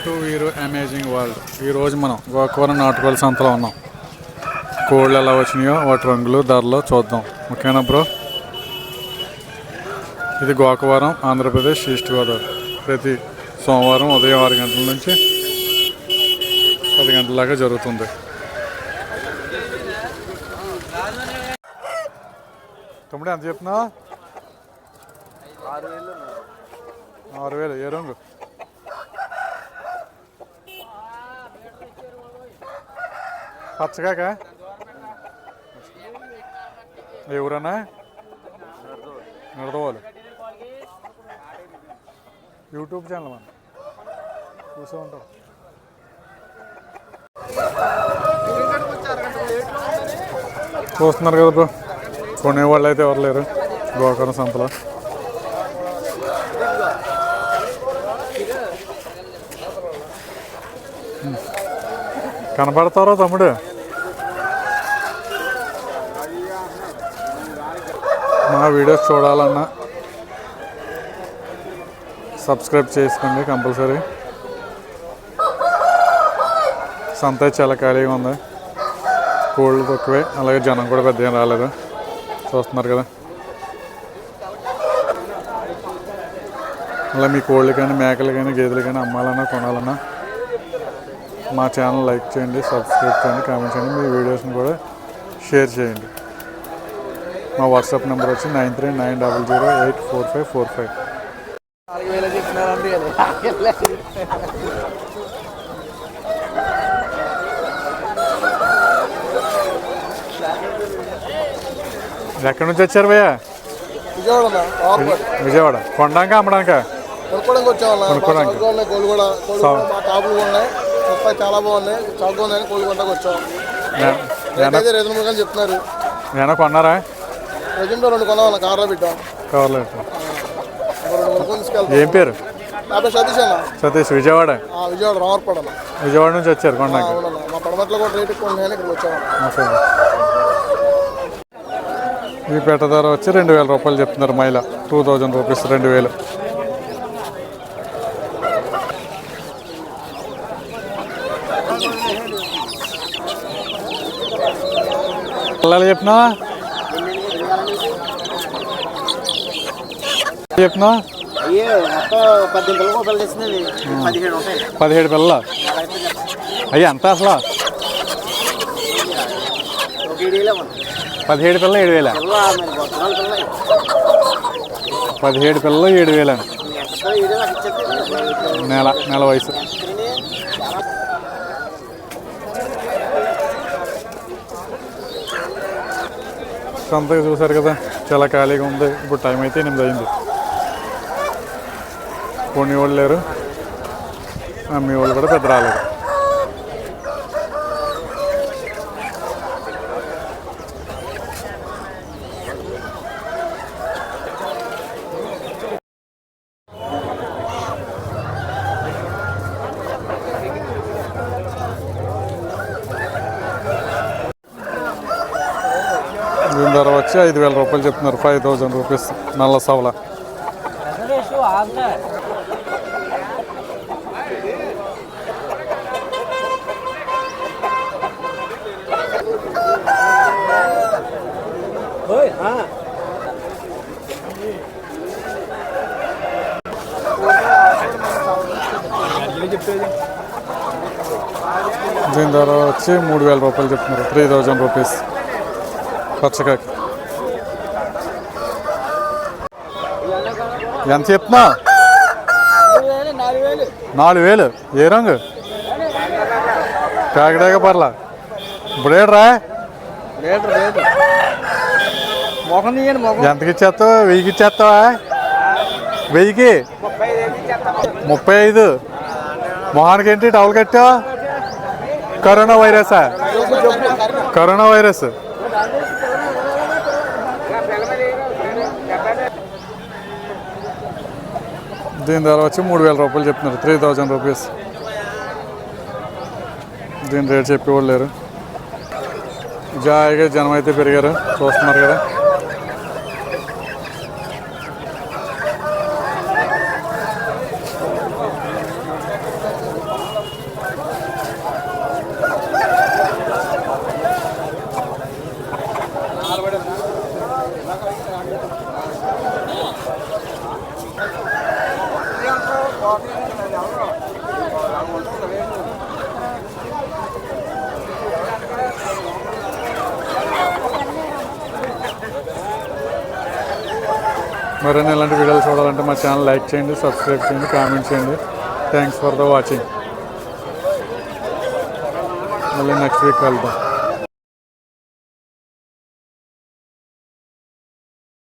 Welcome to Veeru amazing world ఈరోజు మనం గోకవరం నాటుకోళ్ళ సంతలో ఉన్నాం. కోళ్ళు ఎలా వచ్చినాయో వాటి రంగులు ధరలు చూద్దాం. ఓకేనా బ్రో? ఇది గోకవరం ఆంధ్రప్రదేశ్ ఈస్ట్ గోదావరి. ప్రతి సోమవారం ఉదయం ఆరు గంటల నుంచి పది గంటల జరుగుతుంది. తమ్ముడు ఎంత చెప్తున్నావు? ఆరు వేలు. ఏ రంగు? పచ్చగాక? ఎవరన్నా? నడదవాలి. యూట్యూబ్ ఛానల్ మన. చూసే ఉంటాం. చూస్తున్నారు కదా బ్రో. కొనేవాళ్ళు అయితే ఎవరు లేరు. గోకర్ణ సంతలో. కనపడతారో తమ్ముడు? మా వీడియోస్ చూడాలన్నా సబ్స్క్రైబ్ చేసుకోండి కంపల్సరీ. సంత చాలా ఖాళీగా ఉంది. కోళ్ళు తక్కువే. అలాగే జనం కూడా పెద్దగా రాలేదు. చూస్తున్నారు కదా. అలా మీ కోళ్ళు కానీ మేకలు కానీ గేదెలు కానీ అమ్మాలన్నా కొనాలన్నా మా ఛానల్ లైక్ చేయండి సబ్స్క్రైబ్ చేయండి కామెంట్ చేయండి. మీ వీడియోస్ని కూడా షేర్ చేయండి. మా వాట్సాప్ నెంబర్ వచ్చి nine three nine double zero eight four five four five. ఎక్కడి నుంచి వచ్చారు భయ్య? విజయవాడ ఆఫర్ విజయవాడ. కొనడాక అమ్మడాక కొనుక్కోవడానికి వచ్చామన్నా. కొనుక్కోవడానికి. చౌకగా ఉన్నాయి కోళ్ళు కూడా కోళ్ళు సౌ- కూడా మా టాపులు కూడా ఉన్నాయి. ముప్పై చాలా బాగున్నాయి. చౌకగా ఉన్నాయని కోళ్ళు కొండకు వచ్చాం చెప్తున్నారు. ఏమైనా కొన్నారా? ప్రజెంట్ రెండు కొనాలి కార్లో పెట్టాం. రెండు కొనుక్కొని తీసుకెళ్తాం. ఏం పేరు? నా పేరు సతీష్ అన్న. సతీష్ విజయవాడ? ఆ, విజయవాడ రామర్పడ అన్న విజయవాడ నుంచి వచ్చారు అవునన్న. మా పడమట్లో కూడా రేట్ ఎక్కువ ఉన్నాయని ఇక్కడికి వచ్చాము ఓకే. ఈ పెట్ట ధర వచ్చి రెండు వేల రూపాయలు చెప్తున్నారు మైల టూ థౌజండ్ రూపీస్ రెండు వేలు. పిల్లలు చెప్పినా చెప్పినా? పదిహేడు పిల్లలు? అయ్యి ఎంత అసలు? పదిహేడు పిల్లలు ఏడు వేల? పదిహేడు పిల్లలు ఏడు వేలు? నెల నెల వయసు. సంతగా చూసారు కదా చాలా ఖాళీగా ఉంది. ఇప్పుడు టైం అయితే ఎనిమిది అయింది. కొన్ని వాళ్ళు లేరు. మీ వాళ్ళు కూడా పెద్ద రాలేదు. దీని ధర వచ్చి ఐదు వేల రూపాయలు చెప్తున్నారు. ఫైవ్ థౌజండ్ రూపీస్ నల్ల సవల. దీని ధర వచ్చి మూడు వేల రూపాయలు చెప్తున్నారు. త్రీ థౌజండ్ రూపీస్ పచ్చకాయకి ఎంత చెప్తున్నా నాలుగు వేలు. ఏ రంగు? కాకిడాక పర్లా. ఇప్పుడేట్రా? లేదు లేదు మొఖం తీయండి మొఖం ఎంతకి ఇచ్చేస్తావు? వెయ్యికి ఇచ్చేస్తావా? వెయ్యికి? ముప్పై ఐదు. మొహానికి ఏంటి టవల్ కట్టావు కరోనా వైరసా? Corona virus. దీని ధర వచ్చి మూడు వేల రూపాయలు చెప్తున్నారు. Three thousand rupees. దీని రేట్ చెప్పేవాళ్ళు లేరు. జాయిగా జనం అయితే పెరిగారు. చూస్తున్నారు కదా. మరిన్ని ఇలాంటి వీడియోలు చూడాలంటే మా ఛానల్ లైక్ చేయండి సబ్స్క్రైబ్ చేయండి కామెంట్ చేయండి. థ్యాంక్స్ ఫర్ ద వాచింగ్ మళ్ళీ నెక్స్ట్ వీక్ వెళ్దాం